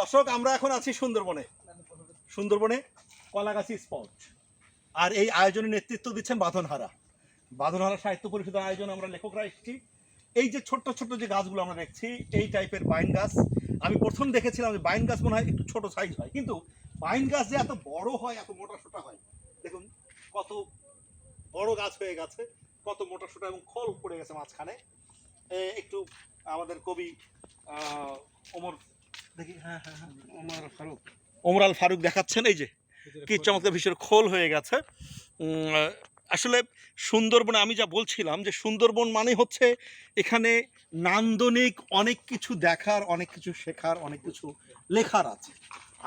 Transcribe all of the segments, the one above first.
দর্শক, আমরা এখন আছি সুন্দরবনে। সুন্দরবনে কলাগাছি স্পট। আর এই আয়োজনে নেতৃত্ব দিচ্ছেন বাঁধনহারা। বাঁধনহারা সাহিত্য পরিষদের আয়োজনে আমরা লেখকরা এসেছি। এই যে ছোট্ট ছোট্ট যে গাছগুলো আমরা দেখছি, এই টাইপের বাইন গাছ। আমি প্রথম দেখেছিলাম যে বাইন গাছ মনে হয় একটু ছোট সাইজ হয়, কিন্তু বাইন গাছ যে এত বড় হয়, এত মোটা সোটা হয়, দেখুন কত বড় গাছ হয়ে গেছে, কত মোটা সোটা এবং খোল পড়ে গেছে মাঝখানে। একটু আমাদের কবি ওমর ওমর ফারুক। আল ফারুক দেখাচ্ছেন এই যে কি চমৎকার ভীষণ খোল হয়ে গেছে। আসলে সুন্দরবনে আমি যা বলছিলাম যে সুন্দরবন মানে হচ্ছে এখানে নান্দনিক অনেক কিছু দেখার অনেক কিছু শেখার অনেক কিছু লেখার আছে।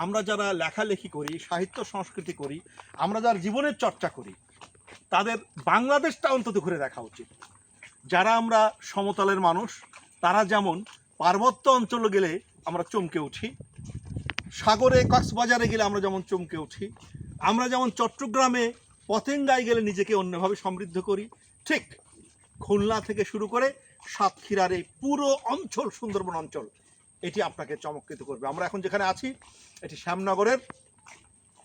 আমরা যারা লেখালেখি করি সাহিত্য সংস্কৃতি করি আমরা যারা জীবনের চর্চা করি তাদের বাংলাদেশটা অন্তত ঘুরে দেখা উচিত। যারা আমরা সমতলের মানুষ তারা যেমন পার্বত্য অঞ্চলে গেলে আমরা চমকে উঠি। সাগরে, কক্সবাজারে গেলে আমরা যেমন চমকে উঠি। আমরা যেমন চট্টগ্রামে পতেঙ্গায় গেলে নিজেকে অন্যভাবে সমৃদ্ধ করি। ঠিক খুলনা থেকে শুরু করে সাতক্ষীরার এই পুরো অঞ্চল, সুন্দরবন অঞ্চল, এটি আপনাকে চমৎকৃত করবে। আমরা এখন যেখানে আছি, এটি শ্যামনগরের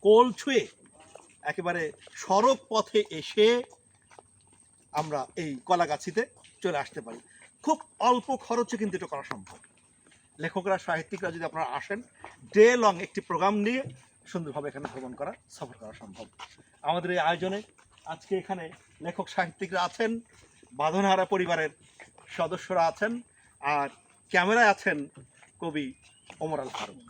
কোল ছুঁয়ে একেবারে সড়ক পথে এসে আমরা এই কলাগাছিতে চলে আসতে পারি। খুব অল্প খরচে কিন্তু এটা করা সম্ভব। লেখকরা, সাহিত্যিকরা যদি আপনারা আসেন, ডে লং একটি প্রোগ্রাম নিয়ে সুন্দরভাবে এখানে ভ্রমণ করা, সফর করা সম্ভব। আমাদের এই আয়োজনে আজকে এখানে লেখক, সাহিত্যিকরা আছেন, বাঁধনহারা পরিবারের সদস্যরা আছেন, আর ক্যামেরায় আছেন কবি ওমর আল ফারুক।